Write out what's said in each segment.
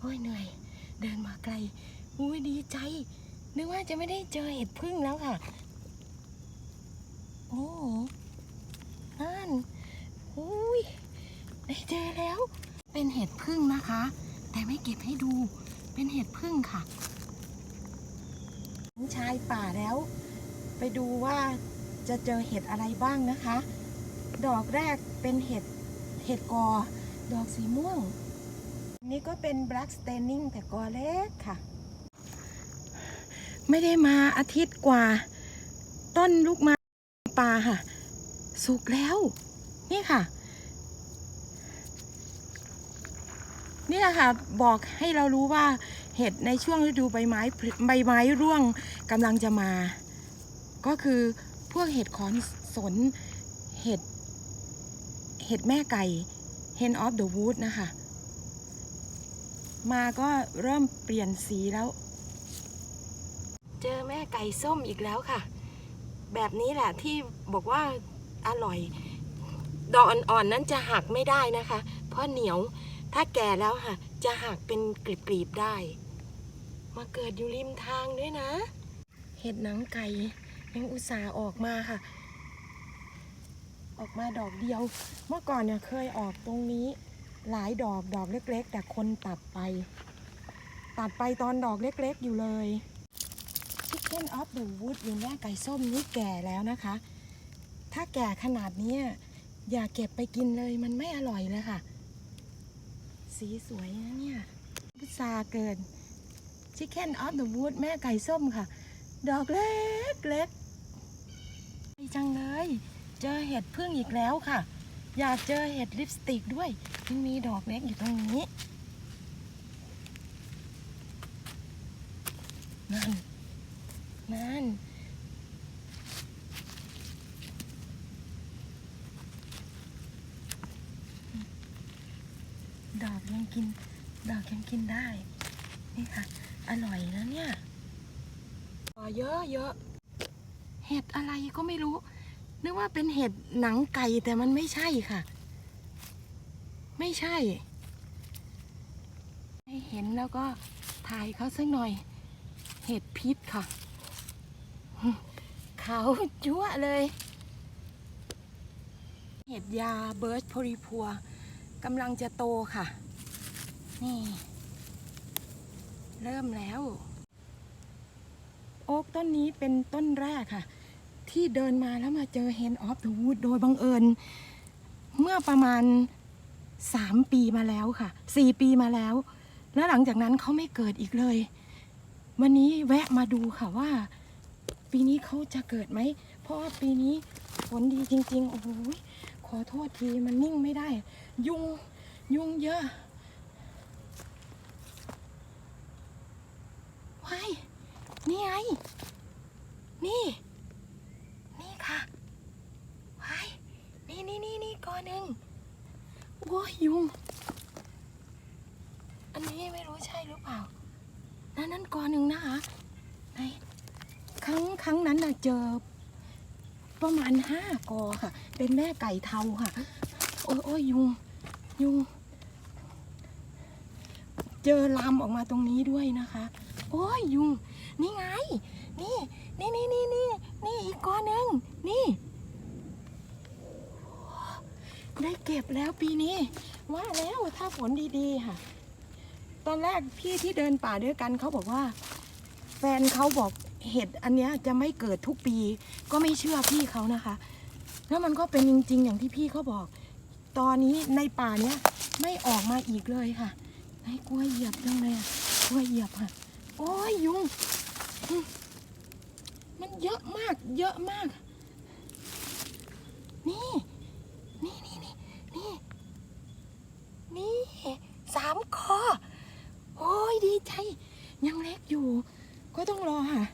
โอ้ยเหนื่อย เดินมาไกลอุ้ยดีใจ นึกว่าจะไม่ได้เจอเห็ดพึ่งแล้วค่ะ โอ้นั่นอุ้ยได้เจอแล้ว เป็นเห็ดพึ่งนะคะ แต่ไม่เก็บให้ดู เป็นเห็ดพึ่งค่ะถึงชายป่าแล้ว ไปดูว่าจะเจอเห็ดอะไรบ้างนะคะ ดอกแรกเป็นเห็ดเห็ดกอ ดอกสีม่วง นี่ก็เป็น black staining แต่กอเล็กค่ะ ไม่ได้มาอาทิตย์กว่า ต้นลูกไมาป่าค่ะ สุกแล้ว นี่ค่ะ นี่แหละค่ะ บอกให้เรารู้ว่าเห็ดในช่วงฤดูใบไม้ใบไม้ร่วงกำลังจะมา ก็คือพวกเห็ดขอนสนเห็ดเห็ดแม่ไก่ hen of the wood นะคะ มาก็เริ่มเปลี่ยนสีแล้ว เจอแม่ไก่ส้มอีกแล้วค่ะ แบบนี้แหละที่บอกว่าอร่อย ดอกอ่อนๆนั้นจะหักไม่ได้นะคะ เพราะเหนียวถ้าแก่แล้วค่ะ จะหักเป็นกลีบๆได้ มาเกิดอยู่ริมทางด้วยนะ เห็ดหนังไก่ยังอุตส่าห์ออกมาค่ะ ออกมาดอกเดียว เมื่อก่อนเนี่ยเคยออกตรงนี้ หลายดอกดอกเล็ก ๆ แต่คนตัดไป ตัดไปตอนดอกเล็ก ๆ อยู่เลย Chicken of the Wood หรือแม่ไก่ส้มนี่แก่แล้วนะคะ ถ้าแก่ขนาดนี้อย่าเก็บไปกินเลยมันไม่อร่อยเลยค่ะ สีสวยนะเนี่ยพุทราเกิน Chicken of the Wood แม่ไก่ส้มค่ะ ดอกเล็กเล็กดีจังเลย เจอเห็ดพึ่งอีกแล้วค่ะ อยากเจอเห็ดลิปสติกด้วยมันมีดอกเล็กอยู่ตรงนี้นั่นนั่นดอกยังกิน ดอกยังกินได้ นี่ค่ะ อร่อยนะเนี่ยอ๋อเยอะเยอะเห็ดอะไรก็ไม่รู้ นึกว่าเป็นเห็ดหนังไก่แต่มันไม่ใช่ค่ะ ไม่ใช่ ให้เห็นแล้วก็ถ่ายเขาสักหน่อย เห็ดพิษค่ะเขาวจั่วเลย เห็ดยาเบิร์ดพริพัวกำลังจะโตค่ะ นี่ เริ่มแล้ว โอ๊กต้นนี้เป็นต้นแรกค่ะ ที่เดินมาแล้วมาเจอ Hand of the Wood โดยบังเอิญ เมื่อประมาณ3ปีมาแล้วค่ะ4ปีมาแล้ว แล้วหลังจากนั้นเขาไม่เกิดอีกเลย วันนี้แวะมาดูค่ะว่า ปีนี้เขาจะเกิดไหม เพราะว่าปีนี้ฝนดีจริง ๆ โอ้โหขอโทษทีมันนิ่งไม่ได้ ยุงยุงเยอะว้ายนี่ไง นี่ นี่ค่ะว้ายนี่นี่นี่นี่ก้อนหนึ่งโอ้ ยุง อันนี้ไม่รู้ใช่หรือเปล่า นั่นนั่นก้อนหนึ่งนะคะไหนครั้งครั้งนั้นน่ะเจอ ประมาณห้ากอค่ะ เป็นแม่ไก่เทาค่ะ โอ้ยโอ้ยยุง ยุง เจอลามออกมาตรงนี้ด้วยนะคะ โอ้ยยุง นี่ไง นี่ นี่นี่นี่นี่นี่อีกก้อนหนึ่งนี่ ได้เก็บแล้วปีนี้ ว่าแล้วถ้าฝนดีๆค่ะ ตอนแรกพี่ที่เดินป่าด้วยกันเขาบอกว่า แฟนเขาบอกเห็ดอันเนี้ยจะไม่เกิดทุกปี ก็ไม่เชื่อพี่เขานะคะ แล้วมันก็เป็นจริง ๆ อย่างที่พี่เขาบอก ตอนนี้ในป่าเนี้ยไม่ออกมาอีกเลยค่ะไอ้กล้วยเหยียบจังเลยอะกล้วยเหยียบค่ะ โอ้ยยุงมันเยอะมาก เยอะมาก นี่นี่นี่นี่ นี่สามคอ โอ้ยดีใจ ยังเล็กอยู่ ก็ต้องรอค่ะ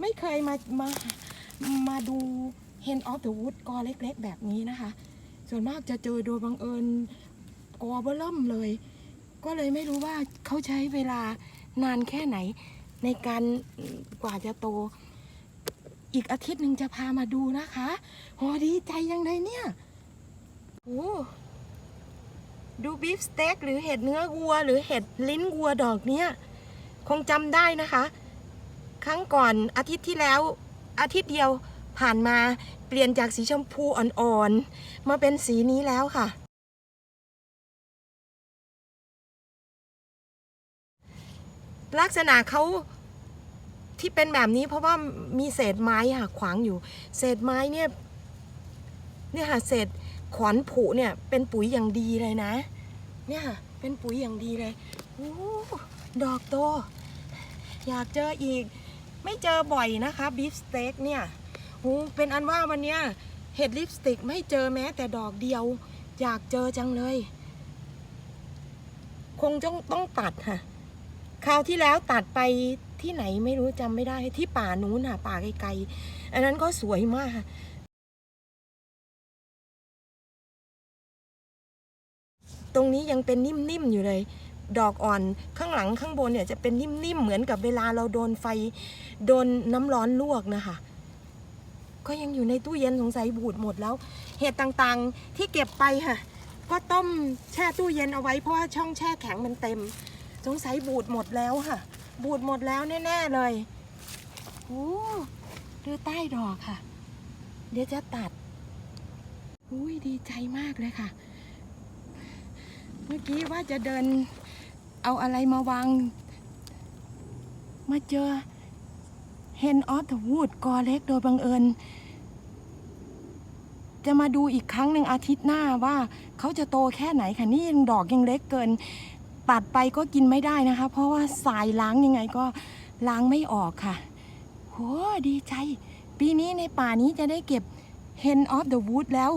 ไม่เคยมามามาดู Hen of the Wood กอเล็กๆ แบบนี้นะคะ ส่วนมากจะเจอโดยบังเอิญกอเบอร์เริ่มเลย ก็เลยไม่รู้ว่าเขาใช้เวลานานแค่ไหน ในการกว่าจะโต อีกอาทิตย์หนึ่งจะพามาดูนะคะโอดีใจยังไงเนี่ยโอ้ดูบีฟสเต็กหรือเห็ดเนื้อวัว หรือเห็ดลิ้นวัวดอกเนี้ย คงจำได้นะคะ ครั้งก่อนอาทิตย์ที่แล้วอาทิตย์เดียวผ่านมาเปลี่ยนจากสีชมพูอ่อนๆ มาเป็นสีนี้แล้วค่ะ ลักษณะเขาที่เป็นแบบนี้เพราะว่ามีเศษไม้ค่ะขวางอยู่ เศษไม้เนี่ยเนี่ยค่ะเศษขวนผุเนี่ยเป็นปุ๋ยอย่างดีเลยนะ เนี่ยค่ะเป็นปุ๋ยอย่างดีเลยโอ้ดอกโต อยากเจออีก ไม่เจอบ่อยนะคะบีฟสเต็กเนี่ยโอ้เป็นอันว่าวันเนี้ยเห็ดลิปสติกไม่เจอแม้แต่ดอกเดียว อยากเจอจังเลย คงต้องต้องตัดค่ะคราวที่แล้วตัดไปที่ไหนไม่รู้จำไม่ได้ที่ป่านู้นค่ะป่าไกลๆอันนั้นก็สวยมากตรงนี้ยังเป็นนิ่มๆอยู่เลย ดอกอ่อนข้างหลังข้างบนเนี่ยจะเป็นนิ่มๆเหมือนกับเวลาเราโดนไฟโดนน้ำร้อนลวกนะคะ ก็ยังอยู่ในตู้เย็นสงสัยบูดหมดแล้ว เห็ดต่างๆที่เก็บไปค่ะ ก็ต้มแช่ตู้เย็นเอาไว้เพราะว่าช่องแช่แข็งมันเต็ม สงสัยบูดหมดแล้วค่ะ บูดหมดแล้วแน่ๆเลยโอ้ดูใต้ดอกค่ะ เดี๋ยวจะตัดอุ้ยดีใจมากเลยค่ะ เมื่อกี้ว่าจะเดิน เอาอะไรมาวาง มาเจอ Hen of the Wood กอเล็กโดยบังเอิญ จะมาดูอีกครั้งหนึ่งอาทิตย์หน้าว่าเขาจะโตแค่ไหนค่ะ นี่ยังดอกยังเล็กเกิน ตัดไปก็กินไม่ได้นะคะ เพราะว่าสายล้างยังไงก็ล้างไม่ออกค่ะโหดีใจ ปีนี้ในป่านี้จะได้เก็บ Hen of the Wood แล้ว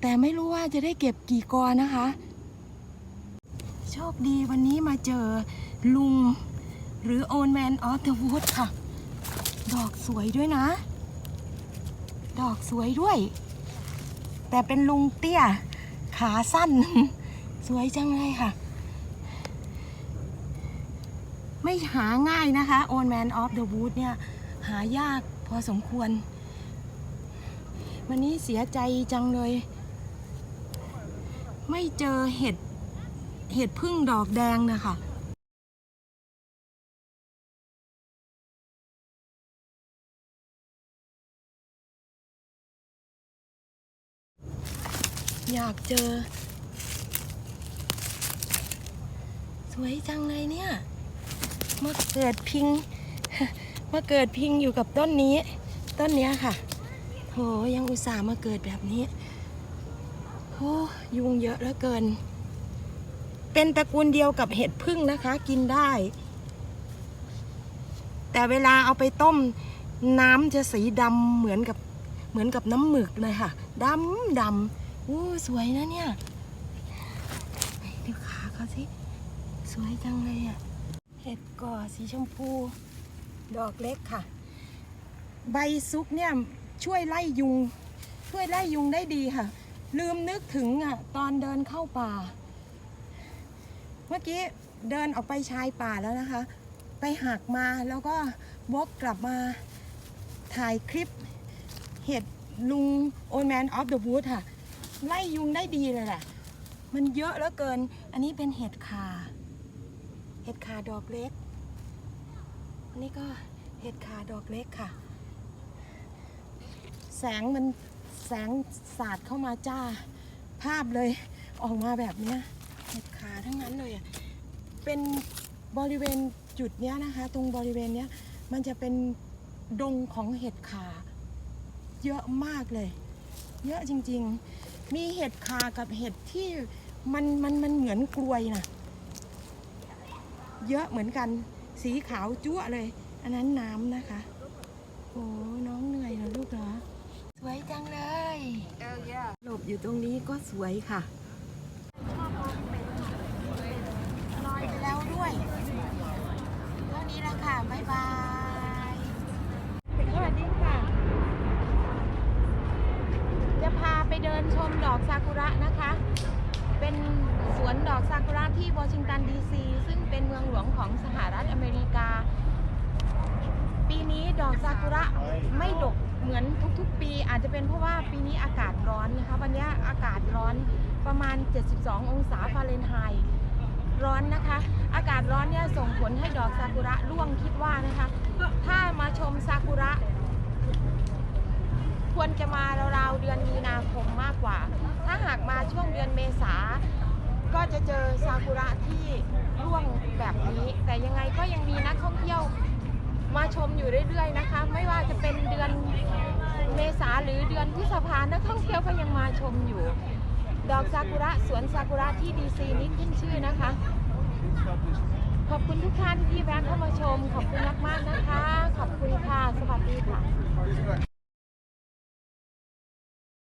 แต่ไม่รู้ว่าจะได้เก็บกี่กอนะคะ โชคดีวันนี้มาเจอลุงหรือ Old Man of the Wood ค่ะ ดอกสวยด้วยนะ ดอกสวยด้วย แต่เป็นลุงเตี้ย ขาสั้น สวยจังเลยค่ะ ไม่หาง่ายนะคะ Old Man of the Wood เนี่ย หายากพอสมควร วันนี้เสียใจจังเลย ไม่เจอเห็ด เห็ดพึ่งดอกแดงนะคะอยากเจอ สวยจังเลยเนี่ย มาเกิดพิง มาเกิดพิงอยู่กับต้นนี้ ต้นเนี้ยค่ะ โหยังอุตส่าห์มาเกิดแบบนี้โอ้ยุงเยอะเหลือเกิน เป็นตระกูลเดียวกับเห็ดพึ่งนะคะ กินได้ แต่เวลาเอาไปต้ม น้ำจะสีดำเหมือนกับเหมือนกับน้ำหมึกเลยค่ะดำดำอู้สวยนะเนี่ยไหนดูขาเขาสิ สวยจังเลยอะ เห็ดก่อสีชมพู ดอกเล็กค่ะ ใบซุกเนี่ยช่วยไล่ยุง ช่วยไล่ยุงได้ดีค่ะ ลืมนึกถึงอะ ตอนเดินเข้าป่า เมื่อกี้เดินออกไปชายป่าแล้วนะคะ ไปหักมาแล้วก็วกกลับมาถ่ายคลิปเห็ดลุง Old Man of the Wood ค่ะ ไล่ยุงได้ดีเลยแหละมันเยอะเหลือเกิน อันนี้เป็นเห็ดคา เห็ดคาดอกเล็ก อันนี้ก็เห็ดคาดอกเล็กค่ะ แสงมันแสงสาดเข้ามาจ้า ภาพเลยออกมาแบบเนี้ย เห็ดขาทั้งนั้นเลยอะเป็นบริเวณจุดเนี้ยนะคะ ตรงบริเวณเนี้ยมันจะเป็นดงของเห็ดขา เยอะมากเลย เยอะจริงๆ มีเห็ดขากับเห็ดที่มันมันมันเหมือนกลวยนะเยอะเหมือนกันสีขาวจั่วเลย อันนั้นน้ำนะคะโอ้น้องเหนื่อยเหรอลูกเหรอสวยจังเลยหลบอยู่ตรงนี้ก็สวยค่ะ ลอยไปแล้วด้วยเท่านี้แล้ว ค่ะ บ๊ายบายสวัสดีค่ะ จะพาไปเดินชมดอกซากุระนะคะ เป็นสวนดอกซากุระที่วอชิงตันดีซี ซึ่งเป็นเมืองหลวงของสหรัฐอเมริกา ปีนี้ดอกซากุระไม่ดกเหมือนทุกๆ ปีอาจจะเป็นเพราะว่าปีนี้อากาศร้อนนะคะ วันนี้อากาศร้อนประมาณ 72 องศาฟาเรนไฮต์ ร้อนนะคะ อากาศร้อนเนี่ยส่งผลให้ดอกซากุระร่วงคิดว่านะคะ ถ้ามาชมซากุระ ควรจะมาราวๆเดือนมีนาคมมากกว่า ถ้าหากมาช่วงเดือนเมษาก็จะเจอซากุระที่ร่วงแบบนี้ แต่ยังไงก็ยังมีนักท่องเที่ยวมาชมอยู่เรื่อยๆนะคะ ไม่ว่าจะเป็นเดือนเมษาหรือเดือนพฤษภานักท่องเที่ยวก็ยังมาชมอยู่ ดอกซากุระสวนซากุระที่ดีซีนี้ขึ้นชื่อนะคะ ขอบคุณทุกท่านที่แวะเข้ามาชม ขอบคุณมากๆนะคะ ขอบคุณค่ะ สวัสดีค่ะ